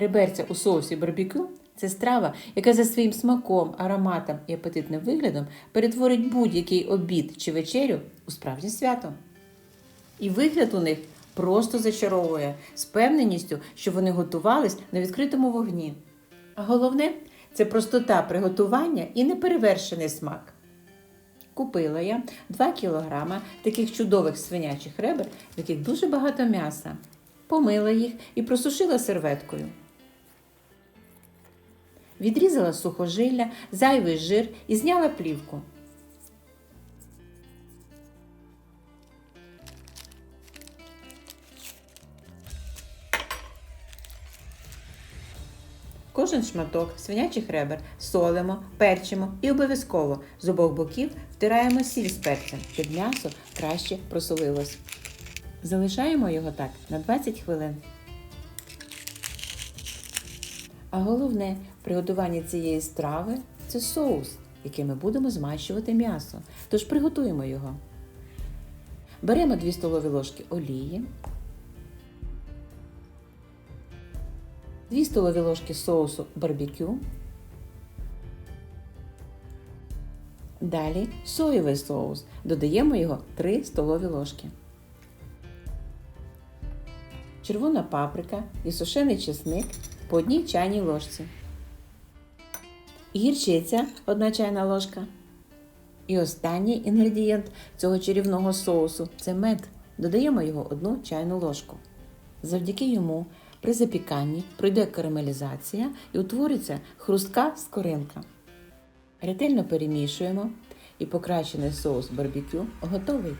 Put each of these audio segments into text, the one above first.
Реберця у соусі барбекю це страва, яка за своїм смаком, ароматом і апетитним виглядом перетворить будь-який обід чи вечерю у справжнє свято. І вигляд у них просто зачаровує з певненістю, що вони готувались на відкритому вогні. А головне це простота приготування і неперевершений смак. Купила я 2 кг таких чудових свинячих ребер, в яких дуже багато м'яса. Помила їх і просушила серветкою. Відрізала сухожилля, зайвий жир і зняла плівку. Кожен шматок свинячих ребер солимо, перчимо і обов'язково з обох боків втираємо сіль з перцем, щоб м'ясо краще просолилось. Залишаємо його так на 20 хвилин. А головне в приготуванні цієї страви це соус, яким ми будемо змащувати м'ясо. Тож приготуємо його. Беремо 2 столові ложки олії, 2 столові ложки соусу барбекю. Далі соєвий соус. Додаємо його 3 столові ложки. Червона паприка і сушений чесник по одній чайній ложці. Гірчиця 1 чайна ложка. І останній інгредієнт цього чарівного соусу це мед. Додаємо його 1 чайну ложку. Завдяки йому при запіканні пройде карамелізація і утвориться хрустка скоринка. Ретельно перемішуємо і покращений соус барбекю готовий.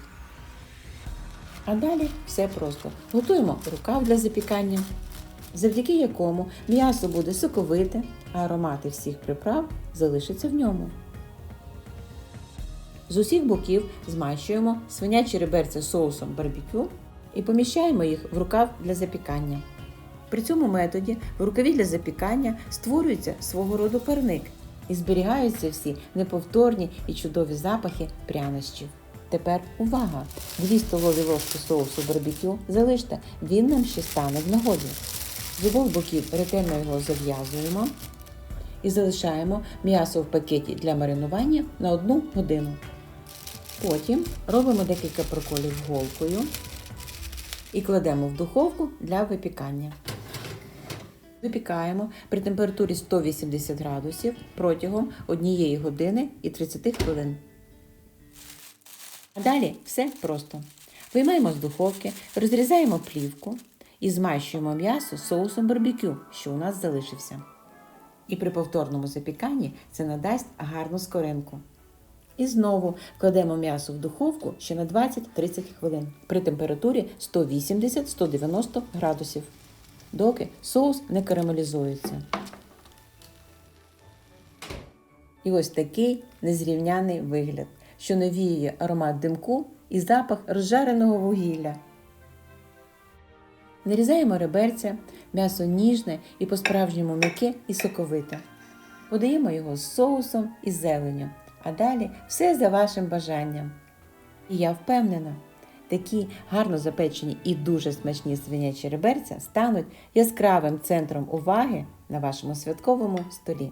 А далі все просто. Готуємо рукав для запікання, завдяки якому м'ясо буде соковите, а аромати всіх приправ залишаться в ньому. З усіх боків змащуємо свинячі реберця соусом барбекю і поміщаємо їх в рукав для запікання. При цьому методі в рукаві для запікання створюється свого роду парник і зберігаються всі неповторні і чудові запахи прянощів. Тепер увага! 2 столові ложки соусу барбекю залиште, він нам ще стане в нагоді. З обох боків ретельно його зав'язуємо і залишаємо м'ясо в пакеті для маринування на 1 годину. Потім робимо декілька проколів голкою і кладемо в духовку для випікання. Випікаємо при температурі 180 градусів протягом 1 години і 30 хвилин. А далі все просто. Виймаємо з духовки, розрізаємо плівку і змащуємо м'ясо соусом барбекю, що у нас залишився. І при повторному запіканні це надасть гарну скоринку. І знову кладемо м'ясо в духовку ще на 20-30 хвилин при температурі 180-190 градусів, доки соус не карамелізується. І ось такий незрівняний вигляд, що навіює аромат димку і запах розжареного вугілля. Нарізаємо реберця, м'ясо ніжне і по-справжньому м'яке і соковите. Подаємо його з соусом і зеленню, а далі все за вашим бажанням. І я впевнена, такі гарно запечені і дуже смачні свинячі реберця стануть яскравим центром уваги на вашому святковому столі.